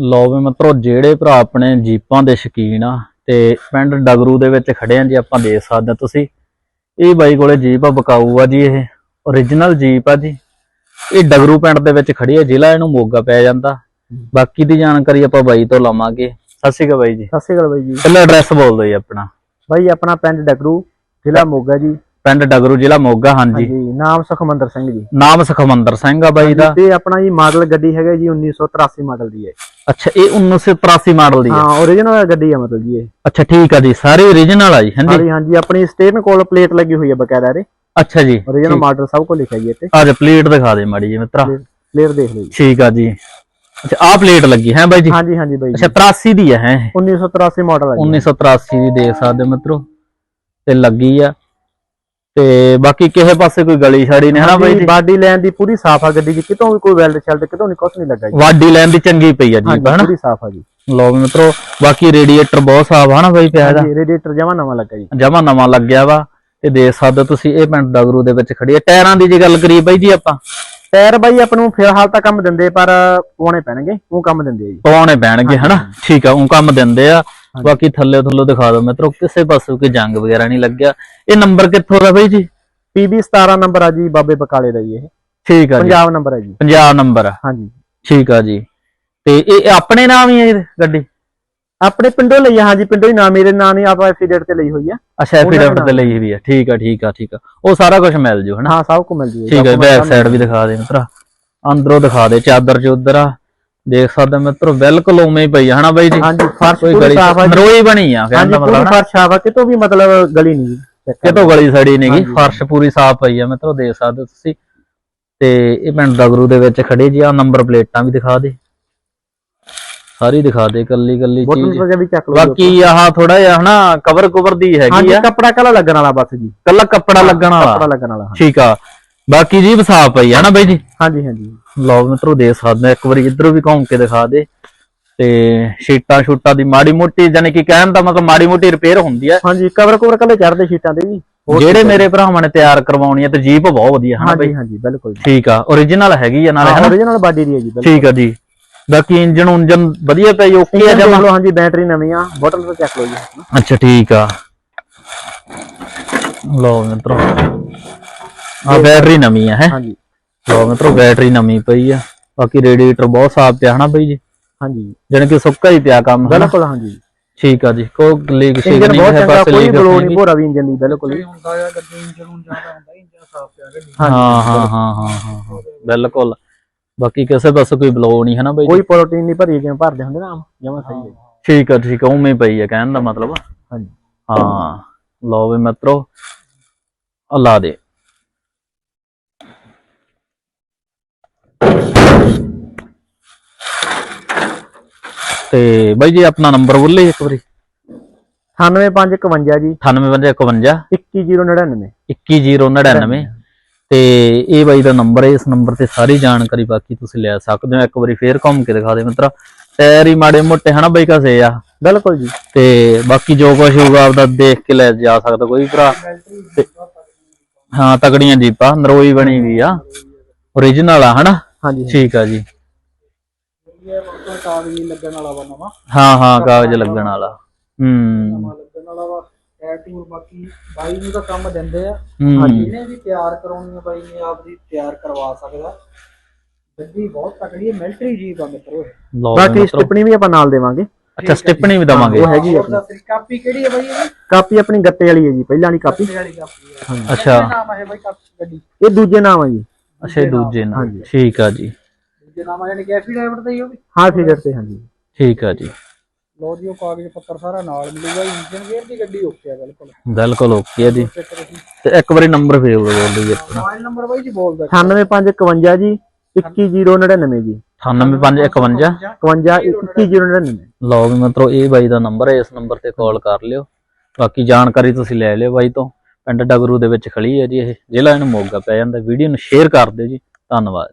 ਲਓ ਵੀ ਮਿੱਤਰੋ ਜਿਹੜੇ ਭਰਾ ਆਪਣੇ ਜੀਪਾਂ ਦੇ ਸ਼ੌਕੀਨ ਆ ਤੇ ਪਿੰਡ ਡਗਰੂ ਦੇ ਵਿੱਚ ਖੜੇ ਆ ਜੀ ਆਪਾਂ ਦੇਖ ਸਕਦੇ ਆ ਤੁਸੀਂ। ਇਹ ਬਾਈ ਕੋਲੇ ਜੀਪ ਆ ਬਕਾਊ ਆ ਜੀ ਇਹ। Origignal ਜੀਪ ਆ ਜੀ। ਇਹ ਡਗਰੂ ਪਿੰਡ ਦੇ ਵਿੱਚ ਖੜੀ ਆ ਜ਼ਿਲ੍ਹਾ ਇਹਨੂੰ ਮੋਗਾ ਪੈ ਜਾਂਦਾ। ਬਾਕੀ ਦੀ ਜਾਣਕਾਰੀ ਆਪਾਂ ਬਾਈ ਤੋਂ ਲਵਾਂਗੇ। ਸਤਿ ਸ਼੍ਰੀ ਅਕਾਲ ਬਾਈ ਜੀ। ਸਤਿ ਸ਼੍ਰੀ ਅਕਾਲ ਬਾਈ ਜੀ। ਪਹਿਲਾਂ ਐਡਰੈਸ ਬੋਲ ਦਿਓ ਜੀ ਆਪਣਾ। ਬਾਈ ਆਪਣਾ ਪਿੰਡ ਡਗਰੂ ਜ਼ਿਲ੍ਹਾ ਮੋਗਾ ਜੀ। ਪਿੰਡ ਡਗਰੂ ਜ਼ਿਲ੍ਹਾ ਮੋਗਾ ਹਾਂਜੀ। ਹਾਂਜੀ ਨਾਮ ਸੁਖਮੰਦਰ ਸਿੰਘ ਜੀ। ਨਾਮ ਸੁਖਮੰਦਰ ਸਿੰਘ ਆ ਬਾਈ ਦਾ। ਤੇ ਆਪਣਾ ਜੀ ਮਾਡਲ ਗੱਡੀ ਹੈਗਾ ਜੀ 1983 ਮਾਡਲ ਦੀ ਹੈ। ਅੱਛਾ ਇਹ 1983 ਮਾਡਲ ਦੀ ਆ ਹਾਂ origignal ਗੱਡੀ ਹੈ ਮਤਲਬ ਜੀ ਇਹ। ਅੱਛਾ ਠੀਕ ਆ ਜੀ ਸਾਰੇ origignal ਆ ਜੀ ਹਾਂਜੀ। ਹਾਂਜੀ ਆਪਣੀ ਸਟੇਰਨ ਕੋਲ ਪਲੇਟ ਲੱਗੀ ਹੋਈ ਹੈ ਬਕਾਇਦਾ ਰੇ ਅੱਛਾ ਜੀ origignal ਮਾਡਲ ਸਭ ਕੋ ਲਿਖਿਆ ਜੀ ਇੱਥੇ। ਅੱਜ ਪਲੇਟ ਦਿਖਾ ਦੇ ਮਾੜੀ ਜੀ ਮਿੱਤਰਾ। ਪਲੇਟ ਦੇਖ ਲਓ ਜੀ। ਠੀਕ ਆ ਜੀ। ਅੱਛਾ ਆ ਪਲੇਟ ਲੱਗੀ ਹੈ ਬਾਈ ਜੀ? ਹਾਂਜੀ ਹਾਂਜੀ ਬਾਈ ਅੱਛਾ 83 ਦੀ ਹੈ। ਹੈ 1983 ਮਾਡਲ ਹੈ ਜੀ। 1983 ਦੀ ਦੇਖ ਸਕਦੇ ਹੋ ਮਿੱਤਰੋ। ਤੇ ਲੱਗੀ ਆ। ਤੇ ਬਾਕੀ ਕਿਸੇ ਪਾਸੇ ਕੋਈ ਗਲੀ ਛਾੜੀ ਨਹੀਂ ਹੈ ਨਾ ਬਾਈ ਜੀ? ਬਾਡੀ ਲੈਣ ਦੀ ਪੂਰੀ ਸਾਫ਼ ਆ ਗੱਡੀ ਦੀ ਕਿਤੋਂ ਵੀ ਕੋਈ ਵੈਲਡ ਸ਼ੈਲਡ ਕਿਤੋਂ ਨਹੀਂ ਕੁਝ ਨਹੀਂ ਲੱਗਾ ਜੀ। ਵਾਡੀ ਲੈਣ ਦੀ ਚੰਗੀ ਪਈ ਆ ਜੀ ਹਨਾ? ਪੂਰੀ ਸਾਫ਼ ਆ ਜੀ। ਲੋ ਮਿੱਤਰੋ ਬਾਕੀ ਰੇਡੀਏਟਰ ਬਹੁਤ ਸਾਫ਼ ਆ ਨਾ ਬਾਈ ਪਿਆ ਦਾ ਰੇਡੀਏਟਰ ਜਮਾ ਨਵਾਂ ਲੱਗਾ ਜੀ। ਜਮਾ ਨਵਾਂ ਲੱਗਿਆ ਵਾ ਤੇ ਦੇਖ ਸਕਦੇ ਤੁਸੀਂ ਇਹ ਪਿੰਡ ਡਗਰੂ ਦੇ ਵਿੱਚ ਖੜੀ ਹੈ ਟਾਇਰਾਂ ਦੀ ਜੇ ਗੱਲ ਕਰੀਏ ਬਾਈ ਜੀ ਆਪਾਂ? ਟਾਇਰ ਬਾਈ ਆਪਾਂ ਨੂੰ ਫਿਲਹਾਲ ਤਾਂ ਕੰਮ ਦਿੰਦੇ ਪਰ ਪਾਉਣੇ ਪੈਣਗੇ ਉਹ ਕੰਮ ਦਿੰਦੇ ਆ ਜੀ। ਪਵਾਉਣੇ ਪੈਣਗੇ ਹਨਾ? ਠੀਕ ਆ ਉਹ ਕੰਮ ਦਿੰਦੇ ਆ। ਬਾਕੀ ਥੱਲੇ ਥੱਲੇ ਦਿਖਾ ਦਿਓ ਮਿੱਤਰੋ ਕਿਸੇ ਪਾਸੇ ਕੋਈ ਜੰਗ ਵਗੈਰਾ ਨਹੀਂ ਲੱਗਿਆ। ਇਹ ਨੰਬਰ ਕਿੱਥੋਂ ਦਾ ਬਾਈ ਜੀ? PB 17 ਨੰਬਰ ਆ ਜੀ ਬਾਬੇ ਬਕਾਲੇ ਦਾ ਜੀ ਇਹ। ਠੀਕ ਆ ਜੀ। ਪੰਜਾਬ ਨੰਬਰ ਹੈ ਜੀ। ਪੰਜਾਬ ਨੰਬਰ ਆ। ਹਾਂਜੀ। ਠੀਕ ਆ ਜੀ। ਤੇ ਇਹ ਆਪਣੇ ਨਾਮ ਹੀ ਹੈ ਜੀ ਗੱਡੀ? ਆਪਣੇ ਪਿੰਡੋਂ ਲਈ ਆ ਹਾਂਜੀ ਪਿੰਡੋਂ ਹੀ ਨਾ ਮੇਰੇ ਨਾਂ ਨਹੀਂ ਆਪਾਂ ਐਫੀਡੇਟ ਤੇ ਲਈ ਹੋਈ ਆ। ਅੱਛਾ ਐਫੀਡੇਵਿਟ ਤੇ ਲਈ ਵੀ ਆ। ਠੀਕ ਆ ਠੀਕ ਆ ਠੀਕ ਆ। ਉਹ ਸਾਰਾ ਕੁਝ ਮਿਲ ਜੂ ਹਨਾ? ਹਾਂ ਸਭ ਕੁ ਮਿਲ ਜੂਗਾ ਠੀਕ ਆ ਬੈਕ ਸਾਈਡ ਵੀ ਦਿਖਾ ਦੇ ਮਿੱਤਰਾ। ਅੰਦਰੋਂ ਦਿਖਾ ਦੇ ਚਾਦਰ ਚੁੱਦਰ ਆ। ਦੇਖ ਸਕਦੇ ਮਿੱਤਰੋ ਬਿਲਕੁਲ ਉਵੇਂ ਹੀ ਪਈ ਹਨਾ ਬਾਈ ਜੀ? ਹਾਂਜੀ ਫਰਸ਼ ਪੂਰੀ ਗਲੀ ਸਾਫ਼ ਜੀ। ਨਰੋਈ ਬਣੀ ਆ ਹਾਂਜੀ ਕਹਿੰਦਾ ਪੂਰੀ ਮਤਲਬ ਹਨਾ ਫਰਸ਼ ਸਾਫ਼ ਆ ਕਿਤੋਂ ਵੀ ਮਤਲਬ ਗਲੀ ਨਹੀਂ ਜੀ। ਕਿਤੋਂ ਗਲੀ ਸੜੀ ਨਹੀਂਗੀ ਹਾਂਜੀ। ਫਰਸ਼ ਪੂਰੀ ਸਾਫ਼ ਪਈ ਆ ਮਿੱਤਰੋ ਦੇਖ ਸਕਦੇ ਹੋ ਤੁਸੀਂ। ਤੇ ਇਹ ਪਿੰਡ ਦਗਰੂ ਦੇ ਵਿੱਚ ਖੜੇ ਜੀ ਆ ਨੰਬਰ ਪਲੇਟਾਂ ਵੀ ਦਿਖਾ ਦੇ। ਸਾਰੀ ਦਿਖਾ ਦੇ ਕੱਲੀ ਕੱਲੀ ਚੀਜ਼। ਵਗੈਰਾ ਵੀ ਚੱਕ ਲਓ ਜੀ। ਬਾਕੀ ਆਹ ਥੋੜਾ ਜਿਹਾ ਹਨਾ ਕਵਰ ਕੁਵਰ ਦੀ ਹੈਗੀ ਹਾਂਜੀ ਆ। ਕੱਪੜਾ ਕਲਾ ਲੱਗਣ ਵਾਲਾ ਬਸ ਜੀ। ਕੱਲਾ ਕੱਪੜਾ ਲੱਗਣ ਕੱਪੜਾ ਵਾਲਾ ਲੱਗਣ ਵਾਲਾ ਠੀਕ ਆ। ਬਾਕੀ ਜੀ ਸਾਫ਼ ਪਈ ਆ ਨਾ ਬਾਈ ਜੀ? ਹਾਂਜੀ ਹਾਂਜੀ। ਲਓ ਮਿੱਤਰੋ ਦੇਖ ਸਕਦੇ ਹੋ ਇੱਕ ਵਾਰੀ ਇੱਧਰੋਂ ਵੀ ਘੁੰਮ ਕੇ ਦਿਖਾ ਦੇ। ਤੇ ਸ਼ੀਟਾਂ ਸ਼ੂਟਾਂ ਦੀ ਮਾੜੀ ਮੋਟੀ ਜਾਨੀ ਕਿ ਕਹਿਣ ਦਾ ਮਤਲਬ ਮਾੜੀ ਮੋਟੀ ਰਿਪੇਅਰ ਹੁੰਦੀ ਆ। ਹਾਂਜੀ ਕਵਰ ਕਵਰ ਕਲੇ ਚੜਦੇ ਸ਼ੀਟਾਂ ਜੀ ਹੋਰ ਜਿਹੜੇ ਮੇਰੇ ਭਰਾਵਾਂ ਨੇ ਤਿਆਰ ਕਰਵਾਉਣੀ ਆ ਤੇ ਜੀਪ ਬਹੁਤ ਵਧੀਆ ਹਨਾ ਬਾਈ? ਹਾਂਜੀ ਹਾਂਜੀ ਬਿਲਕੁਲ ਠੀਕ ਆ origignal ਹੈਗੀ ਆ ਨਾਲੇ ਹਨਾ? origignal ਬਾਡੀ ਦੀ ਹੈ ਜੀ ਠੀਕ ਆ ਜੀ। ਬਾਕੀ ਇੰਜਨ ਉਂਜਨ ਵਧੀਆ ਪਈ ਓਕੇ ਆ ਜਮਾ? ਹਾਂਜੀ ਬੈਟਰੀ ਨਵੀਂ ਆ ਬੋਟਲ ਤੋਂ ਚੱਕ ਲਓ ਜੀ। ਅੱਛਾ ਠੀਕ ਆ। ਲਓ ਮਿੱਤਰੋ। ਆ ਬੈਟਰੀ ਨਵੀਂ ਆ ਹੈ? ਹਾਂਜੀ। ਲਓ ਮਿੱਤਰੋ ਬੈਟਰੀ ਨਵੀਂ ਪਈ ਆ। ਬਾਕੀ ਰੇਡੀਏਟਰ ਬਹੁਤ ਸਾਫ਼ ਪਿਆ ਹਨਾ ਬਈ ਜੀ? ਹਾਂਜੀ। ਜਾਣੀ ਕਿ ਸੁੱਕਾ ਹੀ ਪਿਆ ਕੰਮ ਹਨਾ? ਬਿਲਕੁਲ ਹਾਂਜੀ। ਠੀਕ ਆ ਜੀ ਕੋ ਲੀਕ ਸ਼ੇਕ ਇੰਜਨ ਨਹੀਂ ਬਹੁਤ ਹੈ ਕੋਈ ਲੀਕ ਬਲੋ ਨਹੀਂ ਭੋਰਾ ਵੀ ਇੰਜਨ ਦੀ ਬਿਲਕੁਲ ਹੀ। ਹਾਂ ਹਾਂ ਹਾਂ ਹਾਂ ਹਾਂ ਹਾਂ। ਬਿਲਕੁਲ। ਬਾਕੀ ਕਿਸੇ ਪਾਸੇ ਕੋਈ ਬਲੋ ਨਹੀਂ ਹੈ ਨਾ ਬਈ? ਕੋਈ ਪ੍ਰੋਟੀਨ ਨਹੀਂ ਭਰੀ ਜਿਵੇਂ ਭਰਦੇ ਹੁੰਦੇ ਨਾ ਜਮਾ ਸਹੀ ਹੈ। ਠੀਕ ਆ ਠੀਕ ਆ ਉਵੇਂ ਹੀ ਪਈ ਆ ਕਹਿਣ ਦਾ ਮਤਲਬ। ਹਾਂਜੀ। ਹਾਂ। ਲਓ ਵੀ ਮਿੱਤਰੋ ਅੱਲਾ ਦੇ। ਤੇ ਬਾਈ ਜੀ ਆਪਣਾ ਨੰਬਰ ਬੋਲੇ ਇੱਕ ਵਾਰੀ। 98551 ਜੀ 9851 21099 21099 ਤੇ ਇਹ ਬਾਈ ਦਾ ਨੰਬਰ ਹੈ ਇਸ ਨੰਬਰ ਤੇ ਸਾਰੀ ਜਾਣਕਾਰੀ ਬਾਕੀ ਤੁਸੀਂ ਲੈ ਸਕਦੇ ਹੋ। ਇੱਕ ਵਾਰੀ ਫੇਰ ਘੁੰਮ ਕੇ ਦਿਖਾ ਦੇ ਮਿੱਤਰਾ। ਟਾਇਰ ਹੀ ਮਾੜੇ ਮੋਟੇ ਹਨਾ ਬਾਈ ਕਸੇ ਆ? ਬਿਲਕੁਲ ਜੀ। ਤੇ ਬਾਕੀ ਜੋ ਕੁਝ ਹੋਊਗਾ ਆਪਦਾ ਦੇਖ ਕੇ ਲੈ ਜਾ ਸਕਦਾ ਕੋਈ ਭਰਾ। ਹਾਂ ਤਗੜੀਆਂ ਜੀਪਾਂ ਨਰੋਈ ਬਣੀ ਵੀ ਆ। Origignal ਆ ਹਨਾ? ਹਾਂਜੀ। ਠੀਕ ਆ ਜੀ। ਕਾਗਜ਼ ਲੱਗਣ ਵਾਲਾ ਵਾ ਨਵਾਂ। ਹਾਂ ਹਾਂ ਕਾਗਜ਼ ਲੱਗਣ ਵਾਲਾ। ਹੂੰ। ਲੱਗਣ ਵਾਲਾ ਵਾ ਟੈਟੂ ਬਾਕੀ ਬਾਈ ਨੂੰ ਤਾਂ ਕੰਮ ਦਿੰਦੇ ਆ। ਹੂੰ। ਜਿਹਨੇ ਵੀ ਤਿਆਰ ਕਰਾਉਣੀ ਆ ਬਾਈ ਨੇ ਆਪ ਦੀ ਤਿਆਰ ਕਰਵਾ ਸਕਦਾ। ਗੱਡੀ ਬਹੁਤ ਤਕੜੀ ਹੈ ਮਿਲਟਰੀ ਜੀਪ ਆ ਮਿੱਤਰੋ ਲਓ ਬਾਕੀ ਮਿੱਤਰੋ। ਸਟਿਪਣੀ ਵੀ ਆਪਾਂ ਨਾਲ ਦੇਵਾਂਗੇ। ਅੱਛਾ ਸਟਿਪਣੀ ਵੀ ਦਵਾਂਗੇ। ਉਹ ਹੈਗੀ ਆ ਆਪਣੀ ਕਾਪੀ ਕਿਹੜੀ ਹੈ ਬਾਈ ਇਹਦੀ? ਕਾਪੀ ਆਪਣੀ ਗੱਤੇ ਵਾਲੀ ਹੈ ਜੀ ਪਹਿਲਾਂ ਵਾਲੀ ਕਾਪੀ। ਵਾਲੀ ਕਾਪੀ ਹੈ ਅੱਛਾ। ਨਾਮ ਹੈ ਬਾਈ ਕਾਪੀ ਗੱਡੀ? ਇਹ ਦੂਜੇ ਨਾਮ ਆ ਜੀ। ਅੱਛਾ ਇਹ ਦੂਜੇ ਨਾਲ ਹਾਂਜੀ। ਠੀਕ ਆ ਜੀ। ਦੂਜੇ ਨਾਮ ਆ ਯਾਨੀ ਕਿ ਐਫੀਡੇਵਿਟ ਤੇ ਹੀ ਉਹ ਵੀ? ਹਾਂ ਫਿਗਰ ਤੇ ਹਾਂਜੀ। ਠੀਕ ਆ ਜੀ। ਲੋ ਜੀ ਉਹ ਕਾਗਜ਼ ਪੱਤਰ ਸਾਰਾ ਨਾਲ ਮਿਲੂਗਾ ਇੰਜਨ ਗੇਅਰ ਦੀ ਗੱਡੀ ਓਕੇ ਆ ਬਿਲਕੁਲ। ਬਿਲਕੁਲ ਓਕੇ ਆ ਜੀ। ਚੈੱਕ ਤੇ ਇੱਕ ਵਾਰੀ ਨੰਬਰ ਫੇਰ ਬੋਲ ਦਿਓ ਜੀ ਆਪਣਾ। ਮੋਬਾਈਲ ਨੰਬਰ ਬਾਈ ਜੀ ਬੋਲ ਦੋ 98551 ਜੀ 21099 ਜੀ। 98551 52 21099 ਲਓ ਵੀ ਮਿੱਤਰੋ ਇਹ ਬਾਈ ਦਾ ਨੰਬਰ ਹੈ ਇਸ ਨੰਬਰ ਤੇ ਕਾਲ ਕਰ ਲਿਓ। ਬਾਕੀ ਜਾਣਕਾਰੀ ਤੁਸੀਂ ਲੈ ਲਿਓ ਬਾਈ ਤੋਂ। ਪਿੰਡ ਡਗਰੂ ਦੇ ਵਿੱਚ ਖੜੀ ਹੈ ਜੀ ਇਹ। ਜ਼ਿਲ੍ਹਾ ਇਹਨੂੰ ਮੋਗਾ ਪੈ ਜਾਂਦਾ। ਵੀਡੀਓ ਨੂੰ ਸ਼ੇਅਰ ਕਰ ਦਿਓ ਜੀ। ਧੰਨਵਾਦ